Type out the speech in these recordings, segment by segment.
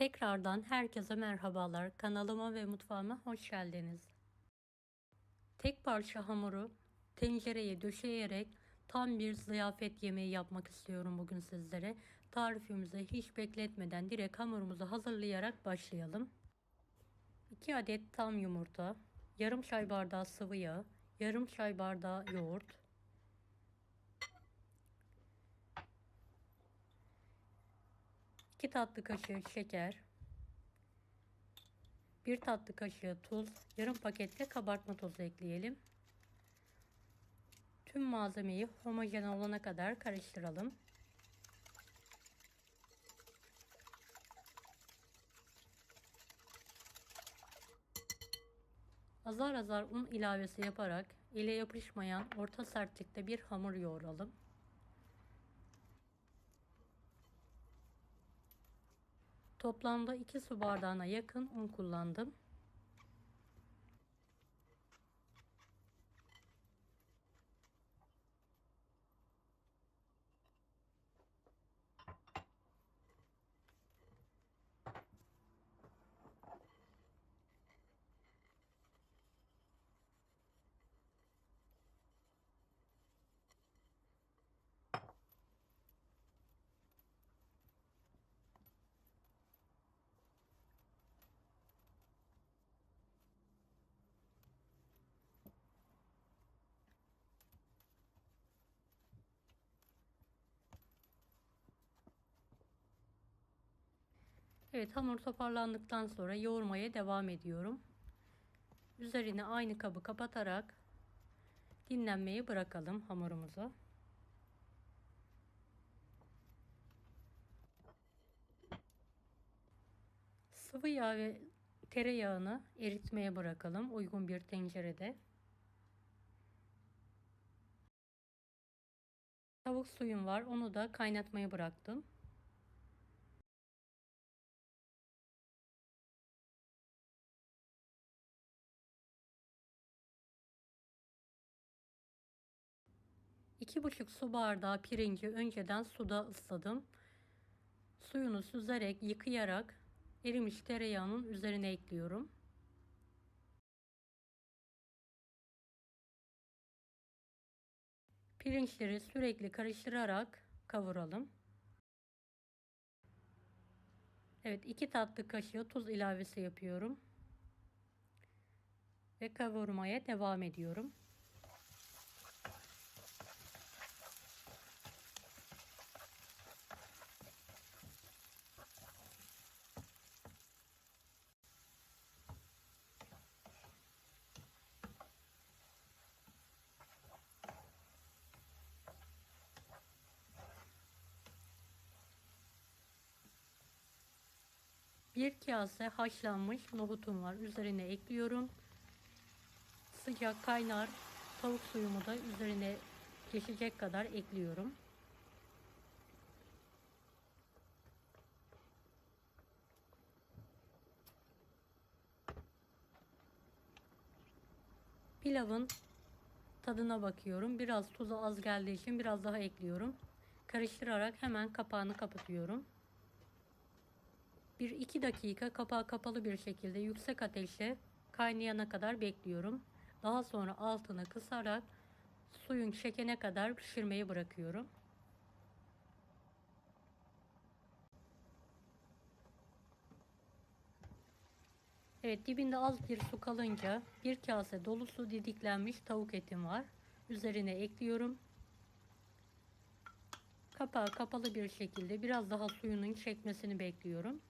Tekrardan herkese merhabalar. Kanalıma ve mutfağıma hoş geldiniz. Tek parça hamuru tencereye döşeyerek tam bir ziyafet yemeği yapmak istiyorum bugün sizlere. Tarifimizi hiç bekletmeden direkt hamurumuzu hazırlayarak başlayalım. 2 adet tam yumurta, yarım çay bardağı sıvı yağ, yarım çay bardağı yoğurt, 2 tatlı kaşığı şeker, 1 tatlı kaşığı tuz, yarım pakette kabartma tozu ekleyelim. Tüm malzemeyi homojen olana kadar karıştıralım. Azar azar un ilavesi yaparak ele yapışmayan orta sertlikte bir hamur yoğuralım. Toplamda 2 su bardağına yakın un kullandım. Evet hamur toparlandıktan sonra yoğurmaya devam ediyorum. Üzerine aynı kabı kapatarak dinlenmeye bırakalım hamurumuzu. Sıvı yağ ve tereyağını eritmeye bırakalım uygun bir tencerede. Tavuk suyum var onu da kaynatmaya bıraktım. İki buçuk su bardağı pirinci önceden suda ısladım. Suyunu süzerek, yıkayarak erimiş tereyağının üzerine ekliyorum. Pirinçleri sürekli karıştırarak kavuralım. Evet, iki tatlı kaşığı tuz ilavesi yapıyorum. Ve kavurmaya devam ediyorum. Bir kase haşlanmış nohutum var. Üzerine ekliyorum. Sıcak kaynar tavuk suyumu da üzerine geçecek kadar ekliyorum. Pilavın tadına bakıyorum. Biraz tuzu az geldiği için biraz daha ekliyorum. Karıştırarak hemen kapağını kapatıyorum. 1-2 dakika kapağı kapalı bir şekilde yüksek ateşte kaynayana kadar bekliyorum. Daha sonra altını kısarak suyun çekene kadar pişirmeyi bırakıyorum. Evet dibinde az bir su kalınca bir kase dolusu didiklenmiş tavuk etim var. Üzerine ekliyorum. Kapağı kapalı bir şekilde biraz daha suyunun çekmesini bekliyorum.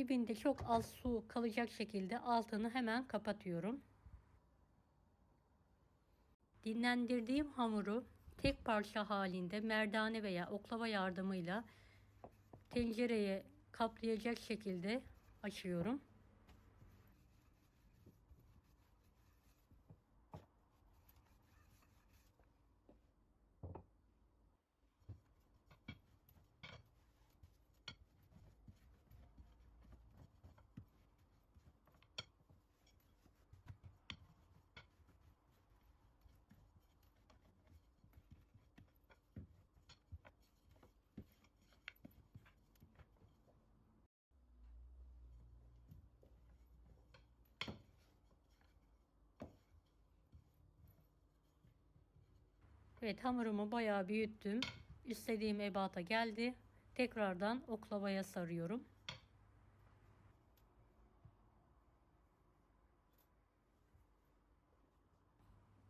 Dibinde çok az su kalacak şekilde altını hemen kapatıyorum. Dinlendirdiğim hamuru tek parça halinde merdane veya oklava yardımıyla tencereye kaplayacak şekilde açıyorum. Evet hamurumu bayağı büyüttüm. İstediğim ebata geldi. Tekrardan oklavaya sarıyorum.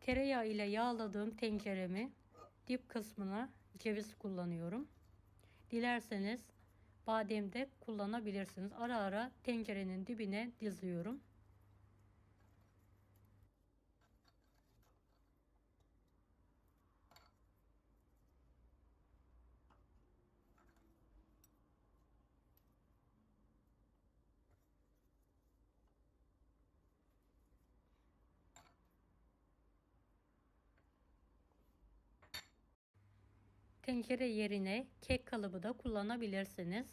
Tereyağı ile yağladığım tenceremi dip kısmına ceviz kullanıyorum. Dilerseniz badem de kullanabilirsiniz. Ara ara tencerenin dibine diziyorum. Tencere yerine kek kalıbı da kullanabilirsiniz.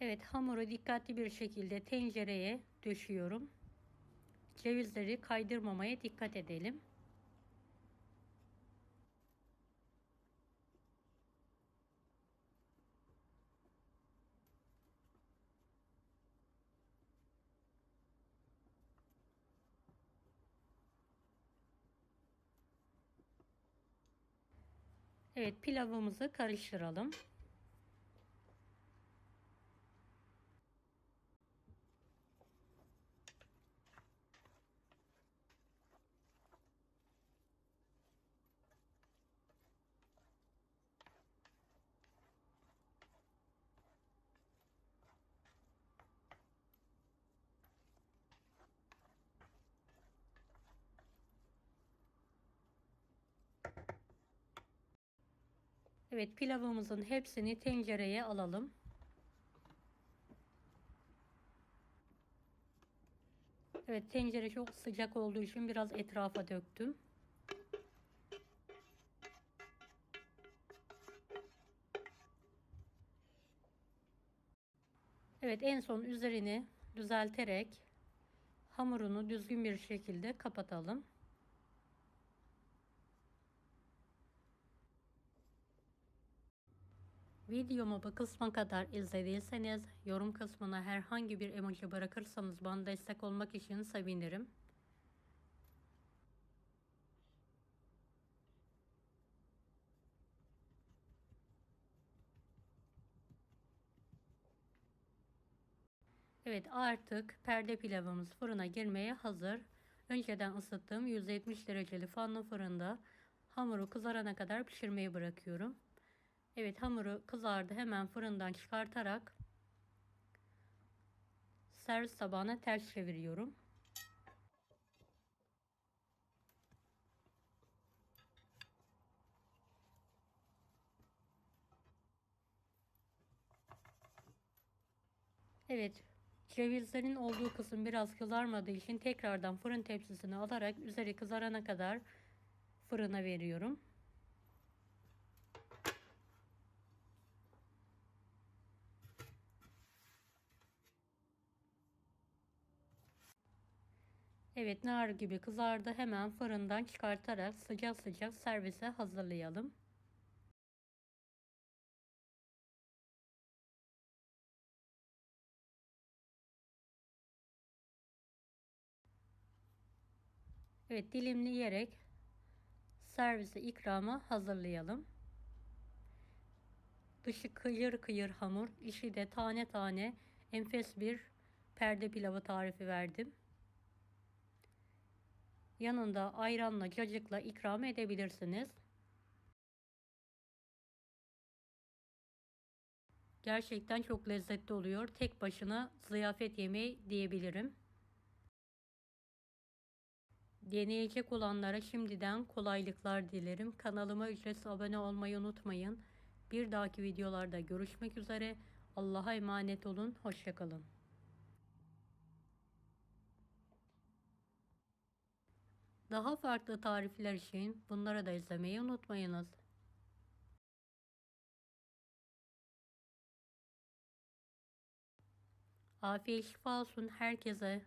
Evet hamuru dikkatli bir şekilde tencereye döşüyorum. Cevizleri kaydırmamaya dikkat edelim. Evet pilavımızı karıştıralım. Evet pilavımızın hepsini tencereye alalım. Evet tencere çok sıcak olduğu için biraz etrafa döktüm. Evet en son üzerini düzelterek hamurunu düzgün bir şekilde kapatalım. Videomu bu kısma kadar izlediyseniz yorum kısmına herhangi bir emoji bırakırsanız bana destek olmak için sevinirim. Evet artık perde pilavımız fırına girmeye hazır. Önceden ısıttığım 170 dereceli fanlı fırında hamuru kızarana kadar pişirmeyi bırakıyorum. Evet hamuru kızardı. Hemen fırından çıkartarak servis tabağına ters çeviriyorum. Evet cevizlerin olduğu kısım biraz kızarmadığı için tekrardan fırın tepsisine alarak üzeri kızarana kadar fırına veriyorum. Evet nar gibi kızardı. Hemen fırından çıkartarak sıcak sıcak servise hazırlayalım. Evet dilimleyerek servise ikrama hazırlayalım. Dışı kıyır kıyır hamur, içi de tane tane enfes bir perde pilavı tarifi verdim. Yanında ayranla, cacıkla ikram edebilirsiniz. Gerçekten çok lezzetli oluyor. Tek başına ziyafet yemeği diyebilirim. Deneyecek olanlara şimdiden kolaylıklar dilerim. Kanalıma ücretsiz abone olmayı unutmayın. Bir dahaki videolarda görüşmek üzere. Allah'a emanet olun. Hoşçakalın. Daha farklı tarifler için bunları da izlemeyi unutmayınız. Afiyet şifa olsun herkese.